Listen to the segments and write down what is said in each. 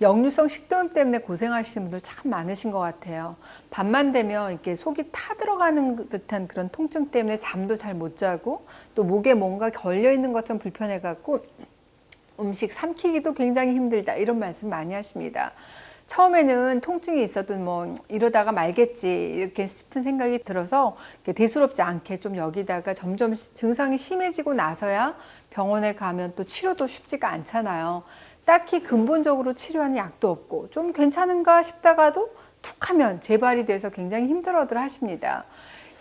역류성 식도염 때문에 고생하시는 분들 참 많으신 것 같아요. 밤만 되면 이렇게 속이 타 들어가는 듯한 그런 통증 때문에 잠도 잘 못 자고 또 목에 뭔가 걸려 있는 것처럼 불편해 갖고 음식 삼키기도 굉장히 힘들다 이런 말씀 많이 하십니다. 처음에는 통증이 있어도 뭐 이러다가 말겠지 이렇게 싶은 생각이 들어서 대수롭지 않게 좀 여기다가 점점 증상이 심해지고 나서야 병원에 가면 또 치료도 쉽지가 않잖아요. 딱히 근본적으로 치료하는 약도 없고 좀 괜찮은가 싶다가도 툭 하면 재발이 돼서 굉장히 힘들어들 하십니다.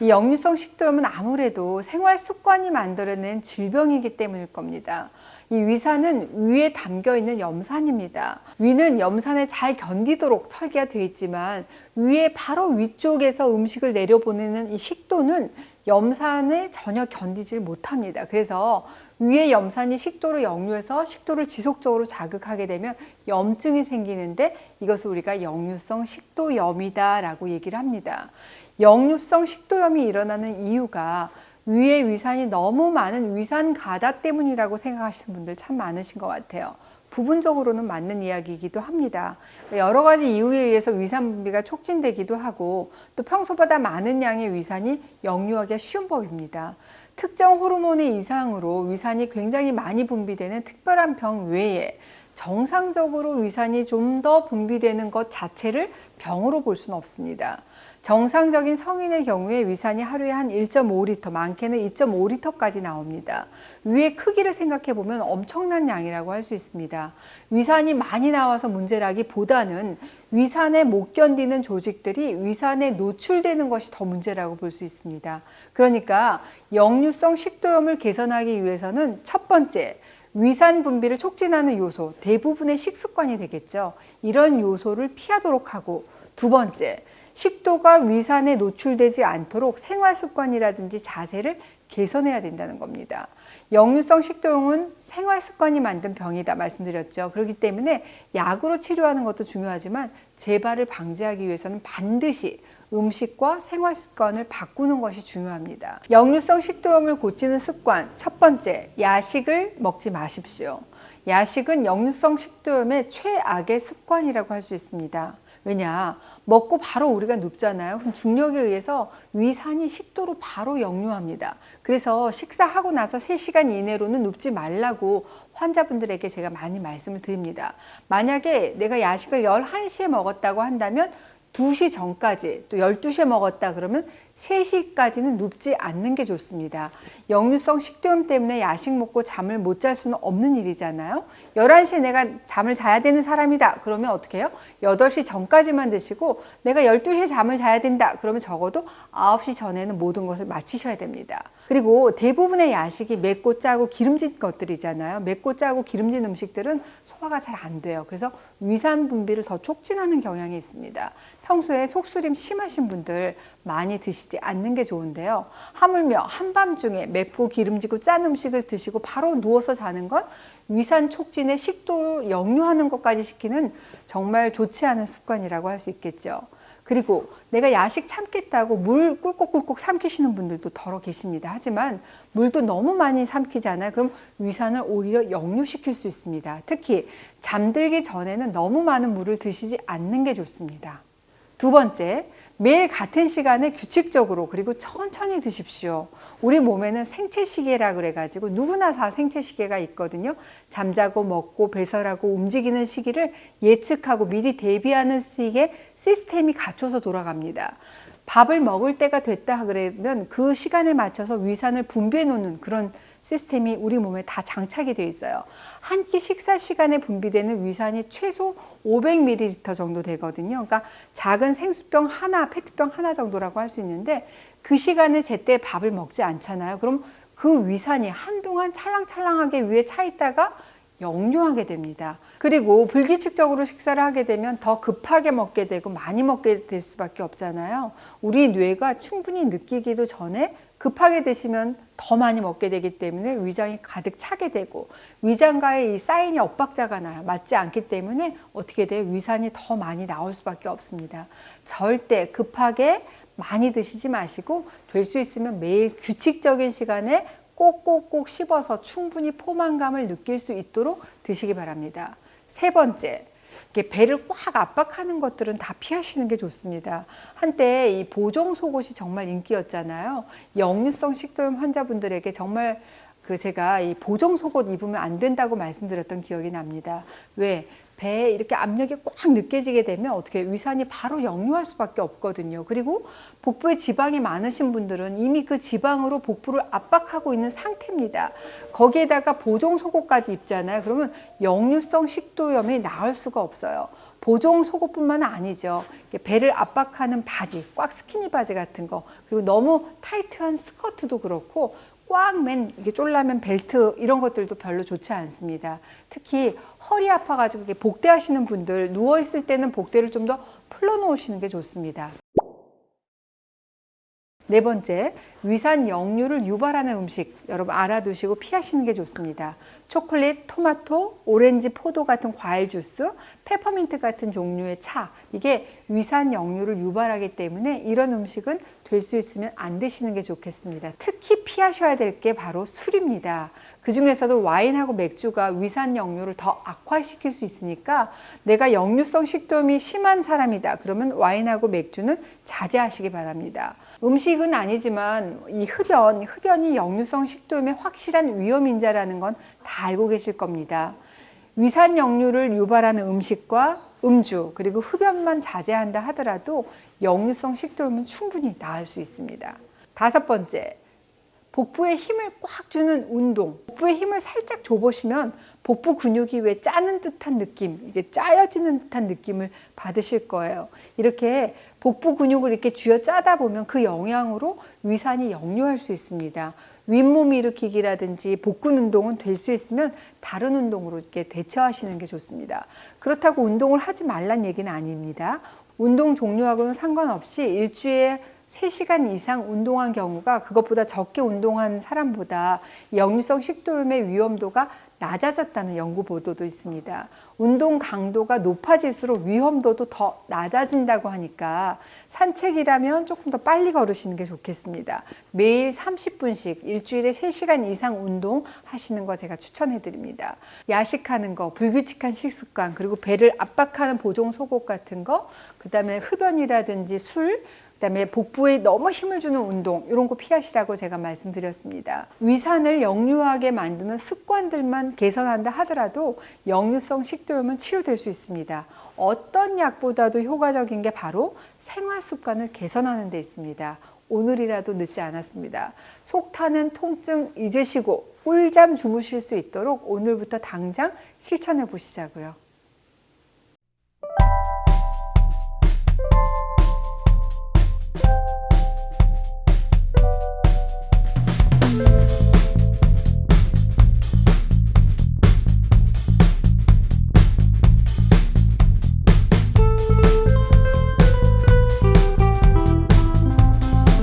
이 역류성 식도염은 아무래도 생활 습관이 만들어낸 질병이기 때문일 겁니다. 이 위산은 위에 담겨 있는 염산입니다. 위는 염산에 잘 견디도록 설계가 되어 있지만 위에 바로 위쪽에서 음식을 내려보내는 이 식도는 염산에 전혀 견디질 못합니다. 그래서 위에 염산이 식도로 역류해서 식도를 지속적으로 자극하게 되면 염증이 생기는데 이것을 우리가 역류성 식도염이다라고 얘기를 합니다. 역류성 식도염이 일어나는 이유가 위에 위산이 너무 많은 위산 가다 때문이라고 생각하시는 분들 참 많으신 것 같아요. 부분적으로는 맞는 이야기이기도 합니다. 여러 가지 이유에 의해서 위산 분비가 촉진되기도 하고 또 평소보다 많은 양의 위산이 역류하기가 쉬운 법입니다. 특정 호르몬의 이상으로 위산이 굉장히 많이 분비되는 특별한 병 외에 정상적으로 위산이 좀 더 분비되는 것 자체를 병으로 볼 수는 없습니다. 정상적인 성인의 경우에 위산이 하루에 한 1.5리터, 많게는 2.5리터까지 나옵니다. 위의 크기를 생각해 보면 엄청난 양이라고 할 수 있습니다. 위산이 많이 나와서 문제라기보다는 위산에 못 견디는 조직들이 위산에 노출되는 것이 더 문제라고 볼 수 있습니다. 그러니까 역류성 식도염을 개선하기 위해서는 첫 번째, 위산 분비를 촉진하는 요소, 대부분의 식습관이 되겠죠. 이런 요소를 피하도록 하고 두 번째, 식도가 위산에 노출되지 않도록 생활 습관이라든지 자세를 개선해야 된다는 겁니다. 역류성 식도염은 생활 습관이 만든 병이다 말씀드렸죠. 그렇기 때문에 약으로 치료하는 것도 중요하지만 재발을 방지하기 위해서는 반드시 음식과 생활 습관을 바꾸는 것이 중요합니다. 역류성 식도염을 고치는 습관 첫 번째 야식을 먹지 마십시오. 야식은 역류성 식도염의 최악의 습관이라고 할 수 있습니다. 왜냐 먹고 바로 우리가 눕잖아요. 그럼 중력에 의해서 위산이 식도로 바로 역류합니다. 그래서 식사하고 나서 3시간 이내로는 눕지 말라고 환자분들에게 제가 많이 말씀을 드립니다. 만약에 내가 야식을 11시에 먹었다고 한다면 2시 전까지 또 12시에 먹었다 그러면 3시까지는 눕지 않는 게 좋습니다. 역류성 식도염 때문에 야식 먹고 잠을 못 잘 수는 없는 일이잖아요. 11시에 내가 잠을 자야 되는 사람이다. 그러면 어떻게 해요? 8시 전까지만 드시고 내가 12시에 잠을 자야 된다. 그러면 적어도 9시 전에는 모든 것을 마치셔야 됩니다. 그리고 대부분의 야식이 맵고 짜고 기름진 것들이잖아요. 맵고 짜고 기름진 음식들은 소화가 잘 안 돼요. 그래서 위산 분비를 더 촉진하는 경향이 있습니다. 평소에 속쓰림 심하신 분들 많이 드시지 않는 게 좋은데요. 하물며 한밤중에 맵고 기름지고 짠 음식을 드시고 바로 누워서 자는 건 위산 촉진에 식도를 역류하는 것까지 시키는 정말 좋지 않은 습관이라고 할 수 있겠죠. 그리고 내가 야식 참겠다고 물 꿀꺽꿀꺽 삼키시는 분들도 더러 계십니다. 하지만 물도 너무 많이 삼키잖아요. 그럼 위산을 오히려 역류시킬 수 있습니다. 특히 잠들기 전에는 너무 많은 물을 드시지 않는 게 좋습니다. 두 번째, 매일 같은 시간에 규칙적으로 그리고 천천히 드십시오. 우리 몸에는 생체 시계라 그래 가지고 누구나 다 생체 시계가 있거든요. 잠자고 먹고 배설하고 움직이는 시기를 예측하고 미리 대비하는 시기에 시스템이 갖춰서 돌아갑니다. 밥을 먹을 때가 됐다 그러면 그 시간에 맞춰서 위산을 분비해 놓는 그런 시스템이 우리 몸에 다 장착이 되어 있어요. 한 끼 식사 시간에 분비되는 위산이 최소 500ml 정도 되거든요. 그러니까 작은 생수병 하나, 페트병 하나 정도라고 할 수 있는데 그 시간에 제때 밥을 먹지 않잖아요. 그럼 그 위산이 한동안 찰랑찰랑하게 위에 차 있다가 역류하게 됩니다. 그리고 불규칙적으로 식사를 하게 되면 더 급하게 먹게 되고 많이 먹게 될 수밖에 없잖아요. 우리 뇌가 충분히 느끼기도 전에 급하게 드시면 더 많이 먹게 되기 때문에 위장이 가득 차게 되고 위장과의 이 사인이 엇박자가 나요. 맞지 않기 때문에 어떻게 돼요? 위산이 더 많이 나올 수밖에 없습니다. 절대 급하게 많이 드시지 마시고 될 수 있으면 매일 규칙적인 시간에 꼭꼭꼭 씹어서 충분히 포만감을 느낄 수 있도록 드시기 바랍니다. 세 번째, 배를 꽉 압박하는 것들은 다 피하시는 게 좋습니다. 한때 이 보정 속옷이 정말 인기였잖아요. 역류성 식도염 환자분들에게 정말 그 제가 이 보정 속옷 입으면 안 된다고 말씀드렸던 기억이 납니다. 왜? 배에 이렇게 압력이 꽉 느껴지게 되면 어떻게 위산이 바로 역류할 수밖에 없거든요. 그리고 복부에 지방이 많으신 분들은 이미 그 지방으로 복부를 압박하고 있는 상태입니다. 거기에다가 보정 속옷까지 입잖아요. 그러면 역류성 식도염이 나을 수가 없어요. 보정 속옷뿐만 아니죠. 배를 압박하는 바지, 꽉 스키니 바지 같은 거, 그리고 너무 타이트한 스커트도 그렇고 꽉 맨 이게 쫄라면 벨트 이런 것들도 별로 좋지 않습니다. 특히 허리 아파가지고 이렇게 복대하시는 분들 누워 있을 때는 복대를 좀 더 풀어놓으시는 게 좋습니다. 네 번째, 위산 역류를 유발하는 음식 여러분 알아두시고 피하시는 게 좋습니다. 초콜릿, 토마토, 오렌지, 포도 같은 과일 주스, 페퍼민트 같은 종류의 차 이게 위산 역류를 유발하기 때문에 이런 음식은 될 수 있으면 안 드시는 게 좋겠습니다. 특히 피하셔야 될 게 바로 술입니다. 그 중에서도 와인하고 맥주가 위산 역류를 더 악화시킬 수 있으니까 내가 역류성 식도염이 심한 사람이다. 그러면 와인하고 맥주는 자제하시기 바랍니다. 음식은 아니지만 이 흡연, 흡연이 역류성 식도염의 확실한 위험인자라는 건 다 알고 계실 겁니다. 위산 역류를 유발하는 음식과 음주 그리고 흡연만 자제한다 하더라도 역류성 식도염은 충분히 나을 수 있습니다. 다섯 번째, 복부에 힘을 꽉 주는 운동. 복부에 힘을 살짝 줘보시면 복부 근육이 왜 짜는 듯한 느낌, 이게 짜여지는 듯한 느낌을 받으실 거예요. 이렇게 복부 근육을 이렇게 쥐어 짜다 보면 그 영향으로 위산이 역류할 수 있습니다. 윗몸 일으키기라든지 복근 운동은 될 수 있으면 다른 운동으로 이렇게 대처하시는 게 좋습니다. 그렇다고 운동을 하지 말란 얘기는 아닙니다. 운동 종류하고는 상관없이 일주일에 3시간 이상 운동한 경우가 그것보다 적게 운동한 사람보다 역류성 식도염의 위험도가 낮아졌다는 연구 보도도 있습니다. 운동 강도가 높아질수록 위험도도 더 낮아진다고 하니까 산책이라면 조금 더 빨리 걸으시는 게 좋겠습니다. 매일 30분씩 일주일에 3시간 이상 운동 하시는 거 제가 추천해 드립니다. 야식하는 거, 불규칙한 식습관, 그리고 배를 압박하는 보종 속옷 같은 거, 그다음에 흡연이라든지 술, 그다음에 복부에 너무 힘을 주는 운동 이런 거 피하시라고 제가 말씀드렸습니다. 위산을 역류하게 만드는 습관들만 개선한다 하더라도 역류성 식도염은 치료될 수 있습니다. 어떤 약보다도 효과적인 게 바로 생활 습관을 개선하는 데 있습니다. 오늘이라도 늦지 않았습니다. 속 타는 통증 잊으시고 꿀잠 주무실 수 있도록 오늘부터 당장 실천해 보시자고요.